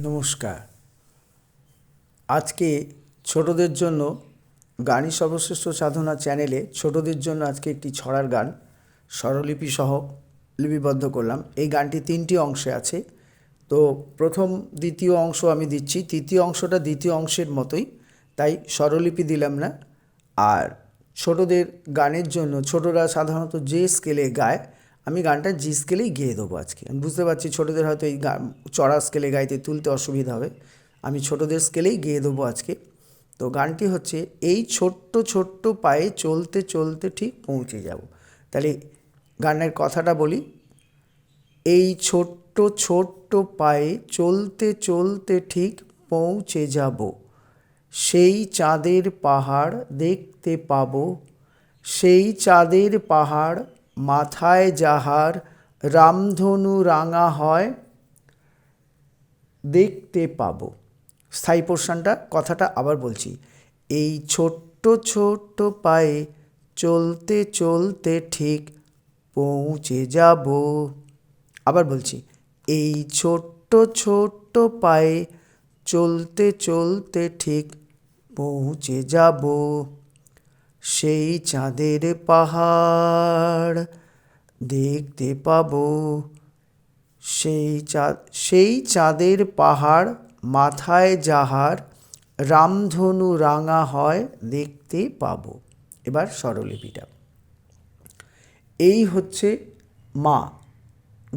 নমস্কার। আজকে ছোটদের জন্য গানই সর্বশ্রেষ্ঠ সাধনা চ্যানেলে ছোটদের জন্য আজকে একটি ছড়ার গান স্বরলিপি সহ লিপিবদ্ধ করলাম। এই গানটি তিনটি অংশে আছে। তো প্রথম দ্বিতীয় অংশ আমি দিচ্ছি। তৃতীয় অংশটা দ্বিতীয় অংশের মতোই, তাই স্বরলিপি দিলাম না। আর ছোটদের গানের জন্য ছোটরা সাধারণত যে স্কেলে গায় আমি গানটা জি স্কেলেই গেয়ে দেবো আজকে। আমি বুঝতে পারছি ছোটোদের হয়তো এই গান চড়া স্কেলে গাইতে তুলতে অসুবিধা হবে। আমি ছোটোদের স্কেলেই গেয়ে দেবো আজকে। তো গানটি হচ্ছে, এই ছোট্ট ছোট্ট পায়ে চলতে চলতে ঠিক পৌঁছে যাব। তাহলে গানের কথাটা বলি, এই ছোট্ট ছোট্ট পায়ে চলতে চলতে ঠিক পৌঁছে যাব। সেই চাঁদের পাহাড় দেখতে পাবো। সেই চাঁদের পাহাড় মাথায় যাহার রামধনু রাঙা হয়, দেখতে পাব। স্থায়ী পোর্শনটা কথাটা আবার বলছি। এই ছোট্ট ছোট্ট পায়ে চলতে চলতে ঠিক পৌঁছে যাব। আবার বলছি, এই ছোট্ট ছোট্ট পায়ে চলতে চলতে ঠিক পৌঁছে যাব। সেই চাঁদের পাহাড় দেখতে পাবো। সেই চাঁদ সেই চাঁদের পাহাড় মাথায় যাহার রামধনু রাঙা হয় দেখতে পাব। এবার স্বরলিপিটা। এই হচ্ছে মা।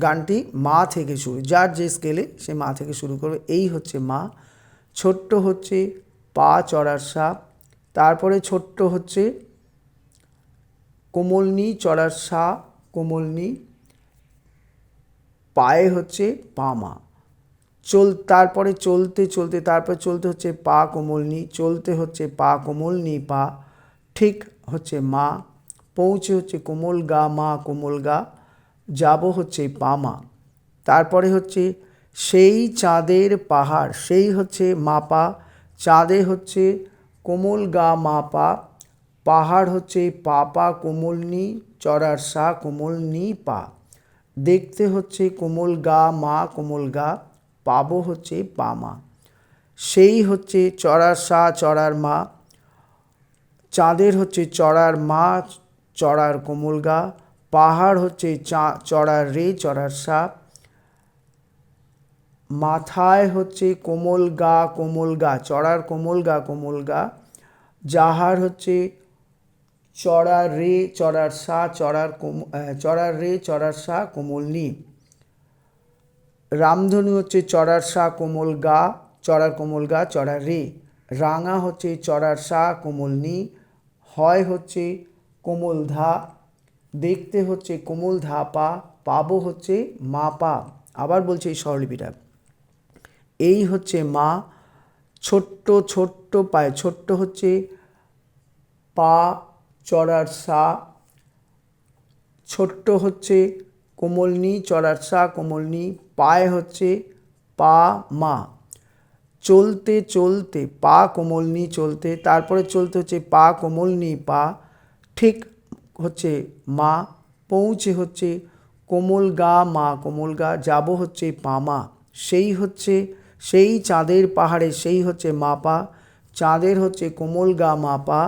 গানটি মা থেকে শুরু, যার যে স্কেলে সে মা থেকে শুরু করবে। এই হচ্ছে মা। ছোট্ট হচ্ছে পা চড়ার সাপ। তারপরে ছোট্ট হচ্ছে কোমলনি, চড়ার সা, কোমলনি। পায়ে হচ্ছে পামা চল, তারপরে চলতে চলতে, তারপরে চলতে হচ্ছে পা, কোমলনি। চলতে হচ্ছে পা, কোমলনি, পা। ঠিক হচ্ছে মা। পৌঁছে হচ্ছে কোমল গা, মা, কোমল গা। যাব হচ্ছে পামা তারপরে হচ্ছে সেই চাঁদের পাহাড়, সেই হচ্ছে মাপা। চাঁদে হচ্ছে কোমল গা মা পা পাহাড় হচ্ছে পাপা কোমলনি, চড়ার সা কোমলনি পা দেখতে হচ্ছে কোমল গা মা কোমল গা পাবো হচ্ছে পা মা সেই হচ্ছে চড়ার সা, চড়ার মা। চাঁদের হচ্ছে চড়ার মা, চড়ার কোমল গা পাহাড় হচ্ছে চা, চড়ার রে, চড়ার সা। মাথায় হচ্ছে কোমল গা কোমল গা, চড়ার কোমল গা কোমল গা। যাহার হচ্ছে চড়ার রে, চড়ার সা, চড়ার কোম চড়ার রে, চড়ার সা, কোমল নি। রামধনু হচ্ছে চড়ার সা, কোমল গা, চড়ার কোমল গা, চড়ার রে। রাঙা হচ্ছে চড়ার সা, কোমল নি। হয় হচ্ছে কোমল ধা। দেখতে হচ্ছে কোমল ধা পা, পাবো হচ্ছে মা পা। আবার বলছে এই স্বরলিপিটা। এই হচ্ছে মা, ছোট্ট ছোট্ট পায়ে, ছোট্ট হচ্ছে পা চড়ার সা, ছোট্ট হচ্ছে কোমলনি চড়ার সা, কোমলনি পায়ে হচ্ছে পা, মা। চলতে চলতে, পা, কোমলনি, চলতে, তারপরে চলতে হচ্ছে পা, কোমলনি, পা। ঠিক হচ্ছে মা, পৌঁছে হচ্ছে কোমল গা, মা, কোমল গা, যাব হচ্ছে পামা সেই হচ্ছে সেই চাঁদের পাহাড়ে, সেই হচ্ছে মাপা। চাঁদের হচ্ছে কোমল গা মাপা।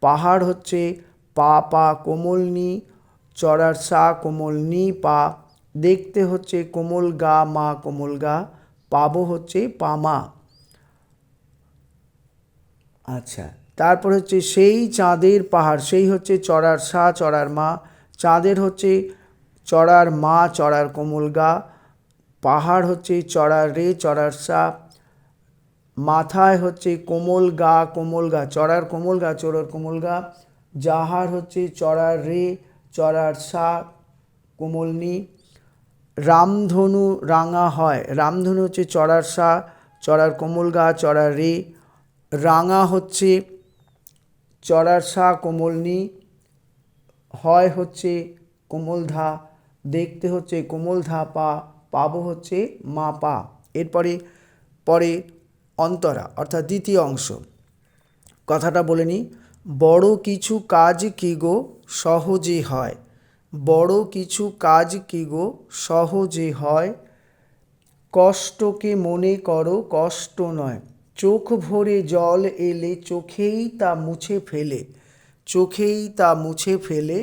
পাহাড় হচ্ছে পা পা কোমলনি চড়ার সা কোমল নি, পা। দেখতে হচ্ছে কোমল গা, মা কোমল গা। পাবো হচ্ছে পামা আচ্ছা তারপর হচ্ছে সেই চাঁদের পাহাড়, সেই হচ্ছে চড়ার সা, চড়ার মা। চাঁদের হচ্ছে চড়ার মা, চড়ার কোমল গা। পাহাড় হচ্ছে চড়ার রে, চড়ার সা মাথায় হচ্ছে কোমল গা কোমল গা, চড়ার কোমল গা চড়ার কোমল গা। যাহার হচ্ছে চড়ার রে, চড়ার সা কোমলনি রামধনু রাঙা হয়। রামধনু হচ্ছে চড়ার সা চড়ার কোমল গা চড়ার রে। রাঙা হচ্ছে চড়ার সা কোমলনি হয় হচ্ছে কোমল ধা। দেখতে হচ্ছে কোমল ধা পা। পাবো হচ্ছে মা পা এরপরে, পরে অন্তরা, অর্থাৎ দ্বিতীয় অংশ। কথাটা বলে নিই বড় কিছু কাজ কি গো সহজে হয়? বড় কিছু কাজ কি গো সহজে হয়? কষ্টকে মনে করো কষ্ট নয়। চোখ ভরে জল এলে চোখেই তা মুছে ফেলে। চোখেই তা মুছে ফেলে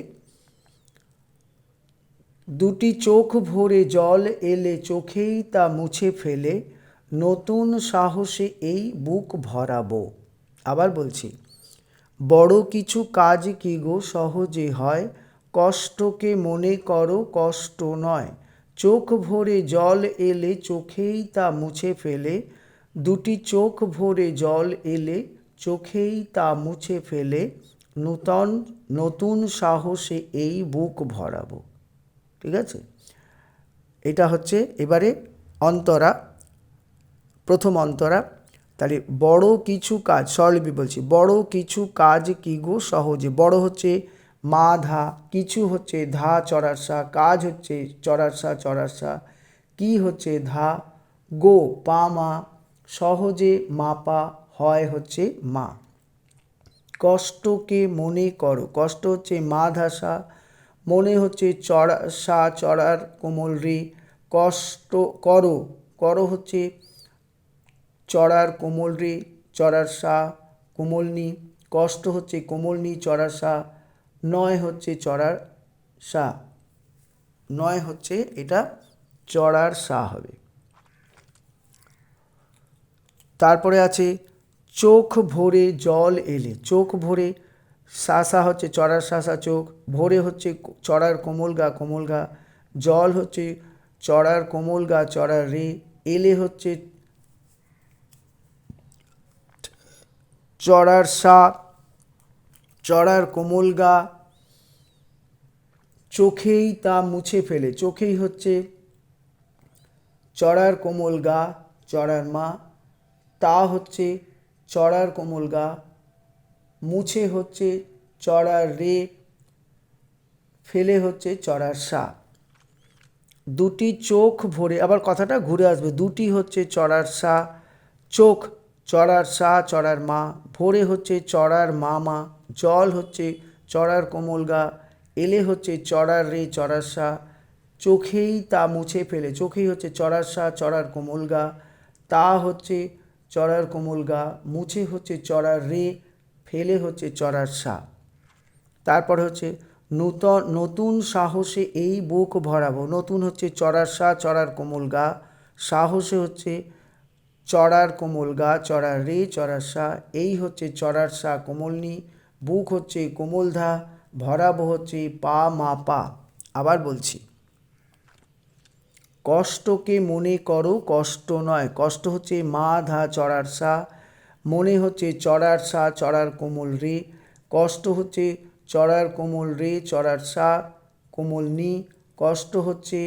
দুটি চোখ ভরে জল এলে চোখেই তা মুছে ফেলে, নতুন সাহসে এই বুক ভরাবো। আবার বলছি, বড় কিছু কাজ কি গো সহজে হয়? কষ্টকে মনে করো কষ্ট নয়। চোখ ভরে জল এলে চোখেই তা মুছে ফেলে, দুটি চোখ ভরে জল এলে চোখেই তা মুছে ফেলে, নূতন, নতুন সাহসে এই বুক ভরাবো। ঠিক আছে? এটা হচ্ছে এবারে অন্তরা, প্রথম অন্তরা। তাহলে বড় কিছু কাজ, স্বরলিপি বলছি, বড় কিছু কাজ কি গো সহজে? বড় হচ্ছে মা ধা কিছু হচ্ছে ধা চড়ার সা কাজ হচ্ছে চড়ার সা চড়ার কি হচ্ছে ধা? গো, পা, মা, সহজে মাপা হয় হচ্ছে মা। কষ্টকে মনে করো, কষ্ট হচ্ছে মা ধাসা মনে হচ্ছে চড়া, সা চড়ার কোমল রে। কষ্ট করো করো হচ্ছে চড়ার কোমল রে, চড়ার সা কোমলনি। কষ্ট হচ্ছে কোমলনি, চড়ার সা। নয় হচ্ছে চড়ার সা। নয় হচ্ছে এটা চড়ার সা হবে। তারপরে আছে, চোখ ভরে জল এলে। চোখ ভরে শাসা হচ্ছে চড়ার শাসা চোখ, ভোরে হচ্ছে চড়ার কোমল গা কোমল গা, জল হচ্ছে চড়ার কোমল গা, চড়ার রে, এলে হচ্ছে চড়ার সা, চড়ার কোমল গা, চোখেই তা মুছে ফেলে, চোখেই হচ্ছে চড়ার কোমল গা, চড়ার মা, তা হচ্ছে চড়ার কোমল গা মুছে হচ্ছে চড়ার রে, ফেলে হচ্ছে চড়ার সা। দুটি চোখ ভরে, আবার কথাটা ঘুরে আসবে, দুটি হচ্ছে চড়ার সা, চোখ চড়ার সা, চড়ার মা, ভোরে হচ্ছে চড়ার মা মা জল হচ্ছে চড়ার কোমল গা, এলে হচ্ছে চড়ার রে, চড়ার সা। চোখেই তা মুছে ফেলে, চোখেই হচ্ছে চড়ার সা, চড়ার কোমল গা, তা হচ্ছে চড়ার কোমল গা, মুছে হচ্ছে চড়ার রে ফেলে হচ্ছে চড়ার সা তারপর হচ্ছে নূতন নতুন সাহসে এই বুক ভরাবো। নতুন হচ্ছে চড়ার সা, চড়ার কোমল গা। সাহসে হচ্ছে চড়ার কোমল গা, চড়ার রে, চড়ার সা। এই হচ্ছে চড়ার সা কোমলনি। বুক হচ্ছে কোমলধা ভরাবো হচ্ছে পা মা পা। আবার বলছি। কষ্টকে মনে করো, কষ্ট নয়। কষ্ট হচ্ছে মা ধা চড়ার সা। মনে হচ্ছে চড়ার সা, চড়ার কোমল রে। কষ্ট হচ্ছে চড়ার কোমল রে, চড়ার সা, কোমল নি। কষ্ট হচ্ছে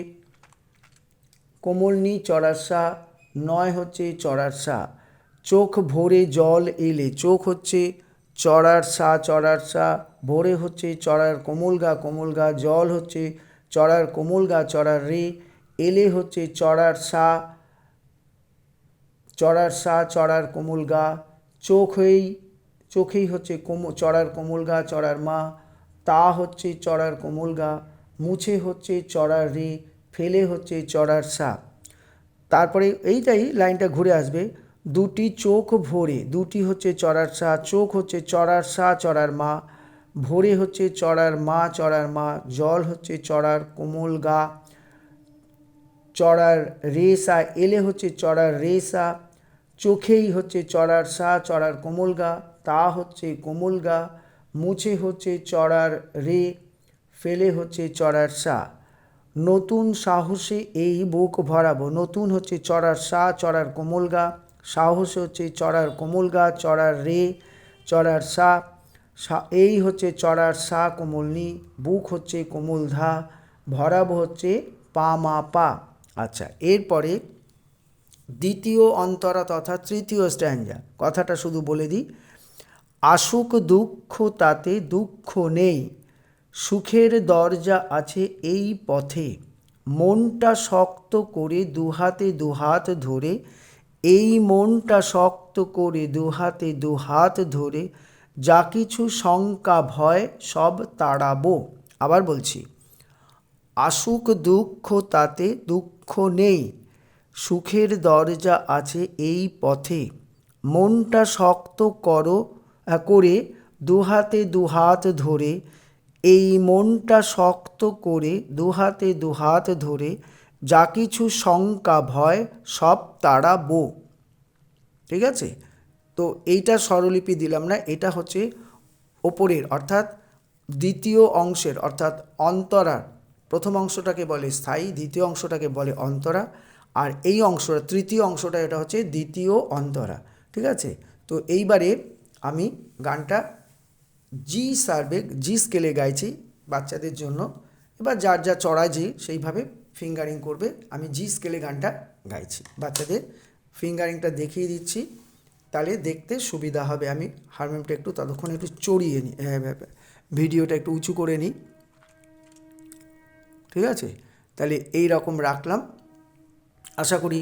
কোমল নি, চড়ার সা, নয় হচ্ছে চড়ার সা। চোখ ভরে জল এলে, চোখ হচ্ছে চড়ার সা চড়ার সা। ভোরে হচ্ছে চড়ার কোমল গা কোমল গা, জল হচ্ছে চড়ার কোমল গা, চড়ার রে। এলে হচ্ছে চড়ার সা চড়ার সা, চড়ার কোমল গা। চোখেই চোখেই হচ্ছে কোম, চড়ার কোমল গা, চড়ার মা, তা হচ্ছে চড়ার কোমল গা, মুছে হচ্ছে চড়ার রে, ফেলে হচ্ছে চড়ার সা। তারপরে এইটাই লাইনটা ঘুরে আসবে, দুটি চোখ ভরে, দুটি হচ্ছে চড়ার সা, চোখ হচ্ছে চড়ার সা, চড়ার মা, ভোরে হচ্ছে চড়ার মা চড়ার মা, জল হচ্ছে চড়ার কোমল গা, চড়ার রেসা এলে হচ্ছে চড়ার রেসা চোখেই হচ্ছে চড়ার সা, চড়ার কোমল গা, তা হচ্ছে কোমল গা, মুছে হচ্ছে চড়ার রে, ফেলে হচ্ছে চড়ার সা। নতুন সাহসে এই বুক ভরাবো, নতুন হচ্ছে চড়ার সা, চড়ার কোমল গা, সাহস হচ্ছে চড়ার কোমল গা, চড়ার রে, চড়ার সা। এই হচ্ছে চড়ার সা কোমলনি বুক হচ্ছে কোমল ধা, ভরাবো হচ্ছে পা মা পা। আচ্ছা এরপরে দ্বিতীয় অন্তরা তথা তৃতীয় স্ট্যান্ডা। কথাটা শুধু বলে দিই। আসুক দুঃখ তাতে, দুঃখ নেই। সুখের দরজা আছে এই পথে। মনটা শক্ত করে দুহাতে দুহাত ধরে। এই মনটা শক্ত করে দুহাতে দুহাত ধরে। যা কিছু শঙ্কা, ভয়, সব তাড়াবো। আবার বলছি, আসুক দুঃখ তাতে, দুঃখ নেই। সুখের দরজা আছে এই পথে। মনটা শক্ত করো করে দুহাতে দুহাত ধরে। এই মনটা শক্ত করে দুহাতে দুহাত ধরে, যা কিছু শঙ্কা, ভয়, সব তাড়াবো। ঠিক আছে? তো এইটা স্বরলিপি দিলাম না, এটা হচ্ছে ওপরের, অর্থাৎ দ্বিতীয় অংশের, অর্থাৎ অন্তরার। প্রথম অংশটাকে বলে স্থায়ী, দ্বিতীয় অংশটাকে বলে অন্তরা। আর এই অংশটা, তৃতীয় অংশটা, এটা হচ্ছে দ্বিতীয় অন্তরা, ঠিক আছে? তো এইবারে আমি গানটা জি সার্ভে জি স্কেলে গাইছি বাচ্চাদের জন্য। এবার যার যা চড়া জি সেইভাবে ফিঙ্গারিং করবে। আমি জি স্কেলে গানটা গাইছি। বাচ্চাদের ফিঙ্গারিংটা দেখিয়ে দিচ্ছি। তাহলে দেখতে সুবিধা হবে। আমি হারমোনিয়ামটা একটু ততক্ষণ একটু চড়িয়ে নিই ভিডিওটা একটু উঁচু করে নিই ঠিক আছে? তাহলে এই রকম রাখলাম। আশা করি।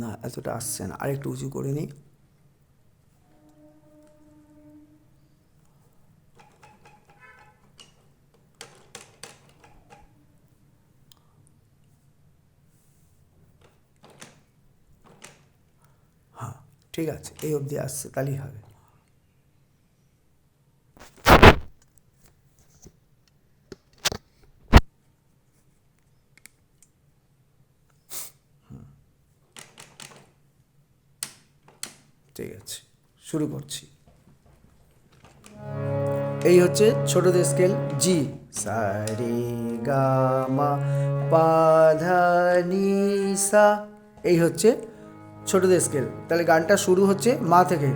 না, এতটা আসছে না। আরেকটু উঁচু করে নিই। হ্যাঁ ঠিক আছে। এই অবধি আসছে, তাহলেই হবে ঠিক আছে শুরু করছি। এই হচ্ছে ছোটদের স্কেল জি সারে, গামা পাধানি সা এই হচ্ছে ছোটদের স্কেল তাহলে গানটা শুরু হচ্ছে মা থেকে।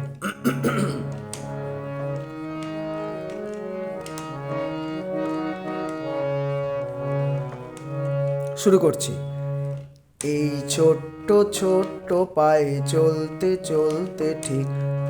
শুরু করছি। এই ছোট্ট ছোট্ট পায়ে চলতে চলতে ঠিক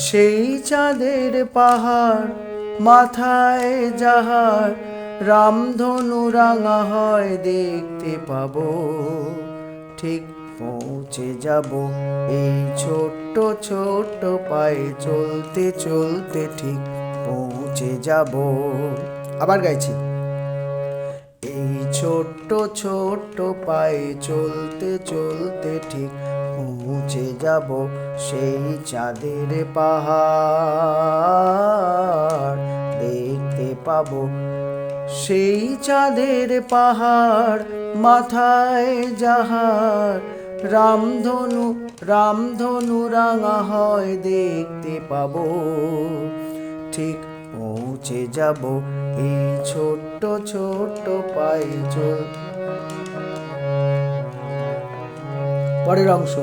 সেই চাঁদের পাহাড়, মাথায় যাহার রামধনু রাঙা হয় দেখতে পাব। ঠিক পৌঁছে যাব এই ছোট্ট ছোট্ট পায়ে চলতে চলতে ঠিক পৌঁছে যাব। আবার গাইছি। এই ছোট্ট ছোট্ট পায়ে চলতে চলতে ঠিক পৌঁছে যাব সেই চাঁদের পাহাড়। দেখতে পাবো সেই চাঁদের পাহাড় মাথায় যাহার রামধনু রামধনু রাঙা হয় দেখতে পাবো। ঠিক পৌঁছে যাব এই ছোট্ট ছোট্ট পায়ে পরের অংশ।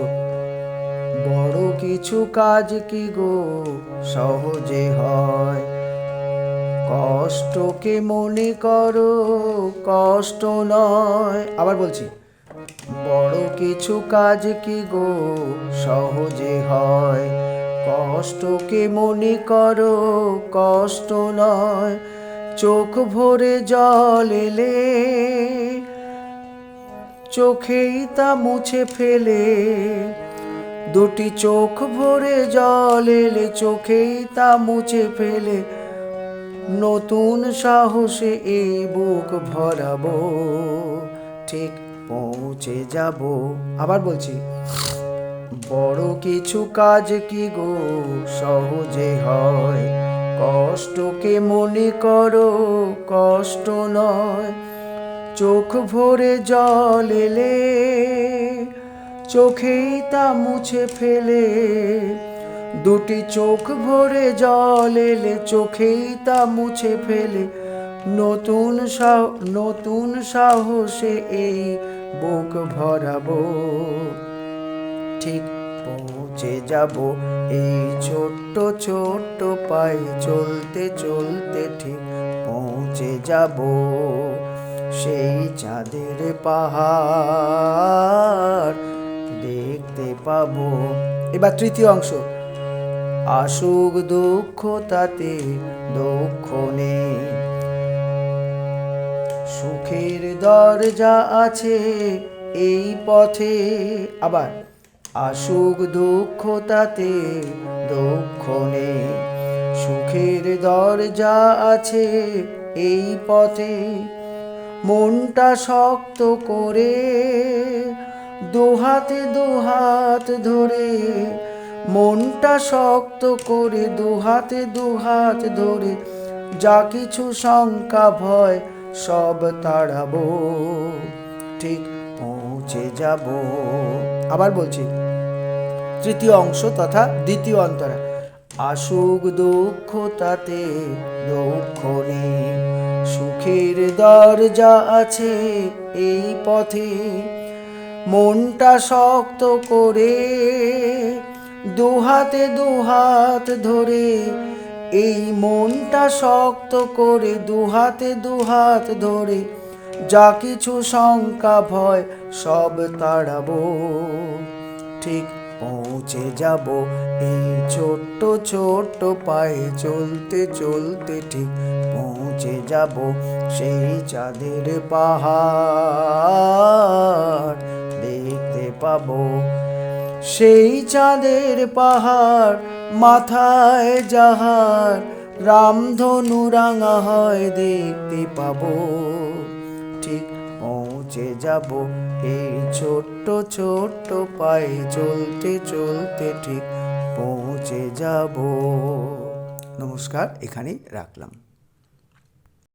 বড় কিছু কাজ কি গো? সহজে হয়। কষ্টকে মনে করো, কষ্ট নয়। আবার বলছি, বড় কিছু কাজ কি গো? সহজে হয়। কষ্টকে মনে করো, কষ্ট নয়। চোখ ভরে জল এলে, চোখেই তা মুছে ফেলে। দুটি চোখ ভরে জল এলে চোখেই তা মুছে ফেলে। নতুন সাহসে এই বুক ভরাবো, ঠিক পৌঁছে যাব। আবার বলছি, বড় কিছু কাজ কি গো? সহজে হয়। কষ্টকে মনে করো, কষ্ট নয়। চোখ ভরে জল এলে চোখেই তা মুছে ফেলে। দুটি চোখ ভরে জল এলে, চোখেই তা মুছে ফেলে। নতুন নতুন সাহসে এই বুক ভরাবো। ঠিক পৌঁছে যাব এই ছোট্ট ছোট্ট পায়ে। চলতে চলতে ঠিক পৌঁছে যাব সেই চাঁদের পাহাড়। দেখতে পাবো। এবার তৃতীয় অংশ। আসুক দুঃখ তাতে, দুঃখ নেই। সুখের দরজা আছে এই পথে। আবার, আসুক দুঃখ তাতে, দুঃখ নেই। সুখের দরজা আছে এই পথে। মনটা শক্ত করে দুহাতে দুহাত ধরে মনটা শক্ত করে দুহাতে দুহাত ধরে যা কিছু শঙ্কা, ভয়, সব তাড়াবো। ঠিক পৌঁছে যাব। আবার বলছি, তৃতীয় অংশ তথা দ্বিতীয় অন্তরা। আসুক দুঃখ তাতে, দুঃখ নেই। সুখের দরজা আছে এই পথে। মনটা শক্ত করে দুহাতে দুহাত ধরে, এই মনটা শক্ত করে দুহাতে দুহাত ধরে, যা কিছু শঙ্কা, ভয়, সব তাড়াবো। ঠিক পৌঁছে যাব এই ছোট্ট ছোট্ট পায়ে, চলতে চলতে ঠিক পৌঁছে যাব সেই চাঁদের পাহাড়। পাবো। সেই চাঁদের পাহাড়, মাথায় যাহার রামধনু রাঙা হয় দেখতে পাব। ঠিক পৌঁছে যাব এই ছোট্ট ছোট্ট পায়ে চলতে চলতে ঠিক পৌঁছে যাব। নমস্কার, এখানেই রাখলাম।